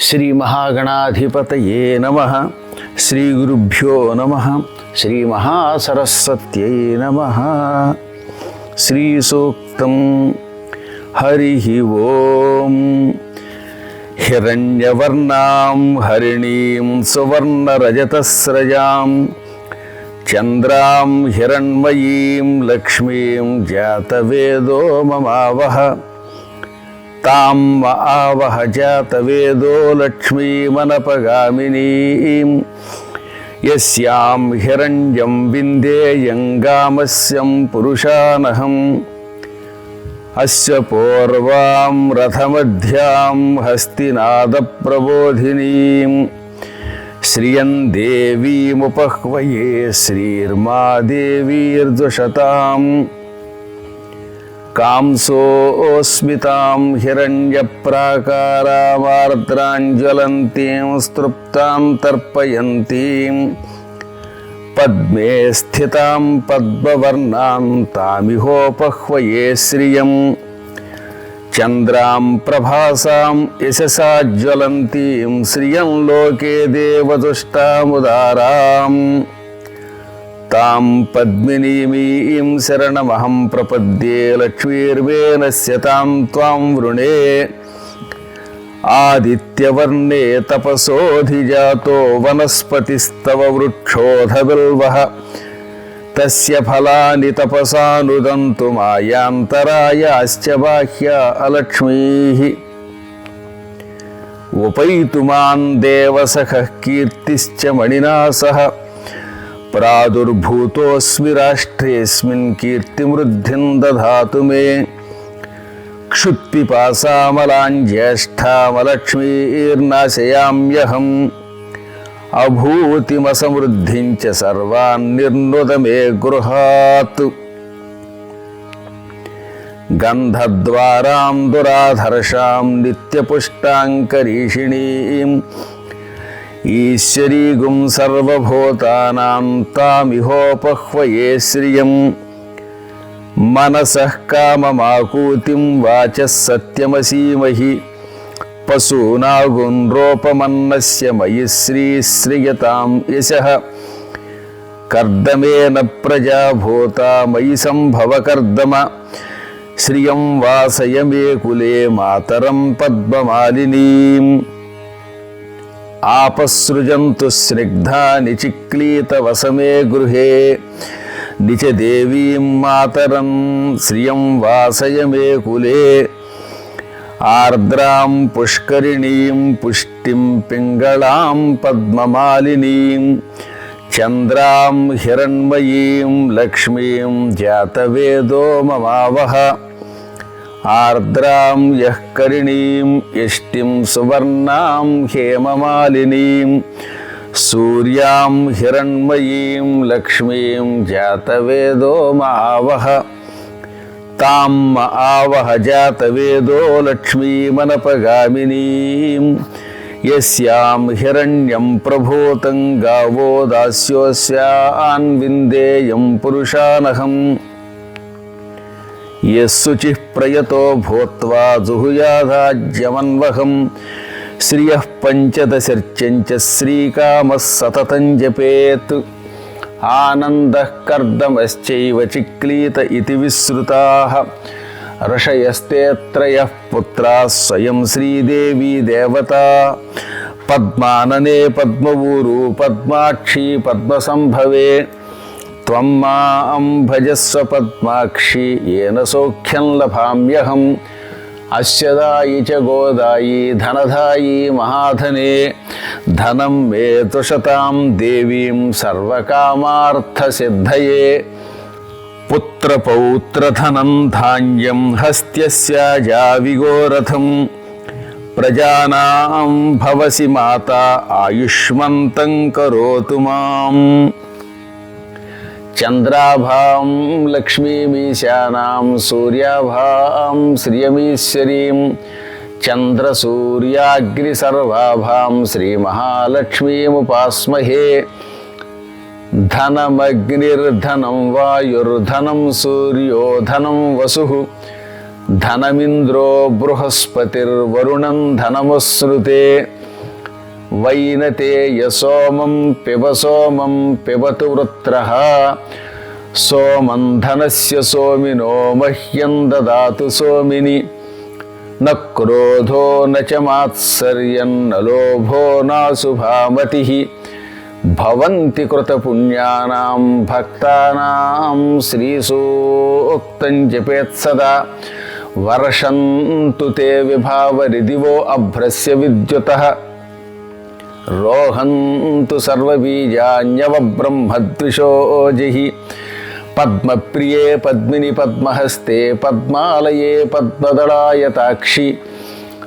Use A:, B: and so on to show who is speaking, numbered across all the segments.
A: శ్రీ మహాగణాధిపతయే నమ. శ్రీ గురుభ్యో నమ. శ్రీ మహాసరస్వత్యై నమ. శ్రీ సూక్తం హరి ఓం. హిరణ్యవర్ణాం హరిణీం సువర్ణరజతస్రజాం. చంద్రాం హిరణ్మయీం లక్ష్మీం జాతవేదో మమావహ తాం ఆవహ జాతవేదో లక్ష్మీమనపగామినీం యస్యాం హిరణ్యం విందేయం గామస్యం పురుషానహం. అస్య పూర్వాం రథమధ్యాం హస్తినాదప్రబోధినీం. శ్రియం దేవీముపహ్వయే శ్రీర్మా దేవీర్ద్వషతాం కాంసోస్మితాం హిరణ్యప్రాకారామార్ద్రాంజ్వలంతీం స్తృప్తాం తర్పయంతీం పద్మే స్థితాం పద్మవర్ణాం తామిహోపహ్వయే శ్రియం చంద్రాం ప్రభాసాం యశసాజ్వలంతీం శ్రియం లోకే దేవదుష్టాముదారాం తాం పద్మినీమీం శరణమహం ప్రపద్యే లక్ష్మీర్వేనస్య తాం త్వాం వృణే. ఆదిత్యవర్ణే తపసోధిజాతో వనస్పతిస్తవ వృక్షోధబిల్వః తస్య ఫలాని తపసానుదంతు మాయాంతరాయాశ్చ బాహ్య అలక్ష్మీః. ఉపైతు మాం దేవసఖः కీర్తిశ్చ మణినా సహ प्रादुर्भूतोऽस्मि राष्ट्रेऽस्मिन् कीर्तिमृद्धिं दधातु मे क्षुत्पिपासामलाञ्ज्येष्ठामलक्ष्मीर्नाशयाम्यहम् अभूतिमसमृद्धिं च सर्वान्निर्नुद मे गृहात् गन्धद्वारां दुराधर्षां नित्यपुष्टाङ्करीषिणीम् ఈశ్వరీగుం సర్వభూతానాం తామిహోపహ్వయే శ్రియం మనసః కామమాకూతిం వాచ సత్యమసీమహి పశూనాగుం పశూనాగుండ్రోపమన్నస్య మయి శ్రీశ్రియతాం యశ కర్దమేన ప్రజాభూతా మయి సంభవ కర్దమ శ్రియం వాసయ మే కులే మాతరం పద్మమాలినీం ఆపసృజంతు స్నిగ్ధా నిచిక్లీత వసమే గృహే. నిచ దేవీం మాతరం శ్రియం వాసయమే కులే. ఆర్ద్రాం పుష్కరిణీం పుష్టిం పింగళాం పద్మమాలినీం. చంద్రాం హిరణ్మయీం లక్ష్మీం జాతవేదో మమావహ. ఆర్ద్రాం యః కరిణీం యష్టిం సువర్ణాం హేమమాలినీం సూర్యాం హిరణ్మయీం లక్ష్మీం జాతవేదో మావహ తాం ఆవహ జాతవేదో లక్ష్మీమనపగామినీం యస్యాం హిరణ్యం ప్రభూతం గావో దాస్యోస్యాన్విందేయం పురుషానహం. యశుచి ప్రయతో భూత్వా జుహుయాధాజ్యమన్వహం శ్రియ పంచదశర్చంచ శ్రీకామ సతతం జపేత్ ఆనందకర్దమశ్చైవ చిక్లీత ఇది విశ్రుతా ఋషయస్తేత్రయ పుత్రా స్వయం శ్రీదేవీ దేవత పద్మాననే పద్మవూరు పద్మాక్షి పద్మసంభవే त्वं माँ भजस्व पद्माक्षि, येन सौख्यं लभाम्यहम्। अश्यदायि च गोदायि, धनधायि महाधने। धनं मे तुषतां देवीं सर्वकामार्थसिद्धये। पुत्रपौत्रधनं धान्यं हस्त्यस्य जाविगोरथम्। प्रजानां भवसि माता, आयुष्मन्तं करोतु माम्। చంద్రాభాం లక్ష్మీమీశానాం సూర్యాభాం శ్రియమీశ్వరీం చంద్రసూర్యాగ్నిసర్వాభాం శ్రీమహాలక్ష్మీముపాస్మహే. ధనమగ్నిర్ధనం వాయుర్ధనం సూర్యో ధనం వసు. ధనమింద్రో బృహస్పతిర్వరుణం ధనమశ్రుతే. వైనతేయ సోమం పిబ సోమం పిబతు వృత్ర. సోమం ధనస్య సోమినో మహ్యం దదాతు సోమిని. న క్రోధో న లోభో నాశుభామతి భవంతి కృతపుణ్యానాం భక్తానాం శ్రీసూక్తం జపేత్ సదా. వర్షంతు తే విభావరిదివో అభ్రస్య విద్యుతః. రోహంతు సర్వబీజాన్యవబ్రహ్మద్విషోజి పద్మప్రియే పద్మిని పద్మహస్తే పద్మాలయే పద్మదళాయతాక్షి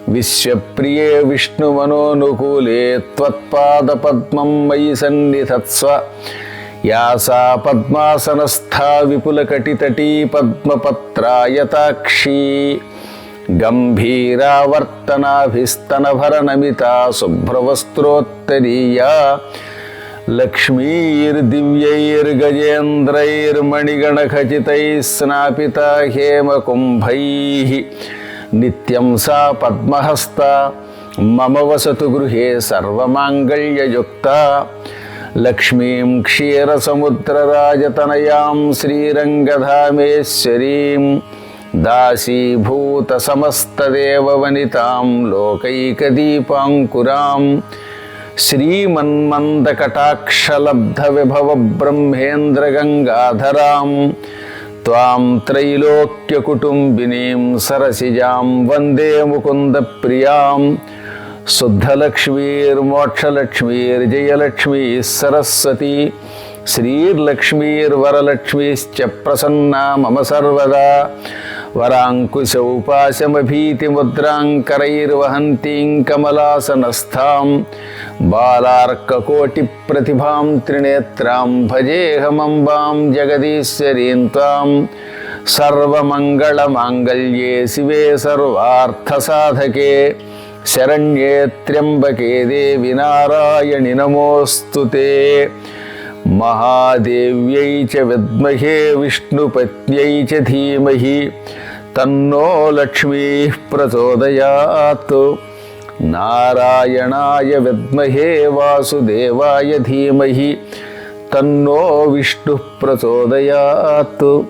A: విశ్వప్రియే విష్ణుమనోనుకూలే త్వత్పాదపద్మం మయి సన్నిధత్స్వ. యాసా పద్మాసనస్థా విపులకటితటీ పద్మపత్రాయతాక్షీ గంభీరావర్తనాభిస్తనభరనమితా శుభ్రవస్త్రోత్తరీయా లక్ష్మీర్దివ్యైర్గజేంద్రైర్మణిగణఖచితైः స్నాపితా హేమకుంభైः నిత్యం సా పద్మహస్త మమ వసతు గృహే సర్వమాంగళ్యయుక్త లక్ష్మీం క్షీరసముద్రరాజతనయాం శ్రీరంగధామేశ్వరీం దాసీభూతసమస్తదేవవనితాం లోకైకదీపాంకురాం శ్రీమన్మందకటాక్షలబ్ధవిభవ త్వాం త్రైలోక్యకుటుంబినీం సరసిజాం వందే ముకుందప్రియాం శుద్ధలక్ష్మీర్మోక్షలక్ష్మీర్జయలక్ష్మీ సరస్వతి శ్రీర్లక్ష్మీర్వరలక్ష్మీశ్చ ప్రసన్నా మమ సర్వదా वराङ्कुशौपाशमभीतिमुद्राङ्करैर्वहन्तीं कमलासनस्थां बालार्ककोटिप्रतिभां त्रिनेत्रां भजेऽहमम्बां जगदीश्वरीं त्वां सर्वमङ्गलमाङ्गल्ये शिवे सर्वार्थसाधके शरण्ये त्र्यम्बके देवि नारायणि नमोऽस्तु ते ಮಹಾದೇವ್ಯೈ ಚ ವಿದ್ಮಹೇ ವಿಷ್ಣುಪತ್ಯೈ ಚ ಧೀಮಹಿ, ತನ್ನೋ ಲಕ್ಷ್ಮೀ ಪ್ರಚೋದಯಾತ್. ನಾರಾಯಣಾಯ ವಿದ್ಮಹೇ ವಾಸುದೇವಾಯ ಧೀಮಹಿ, ತನ್ನೋ ವಿಷ್ಣು ಪ್ರಚೋದಯಾತ್.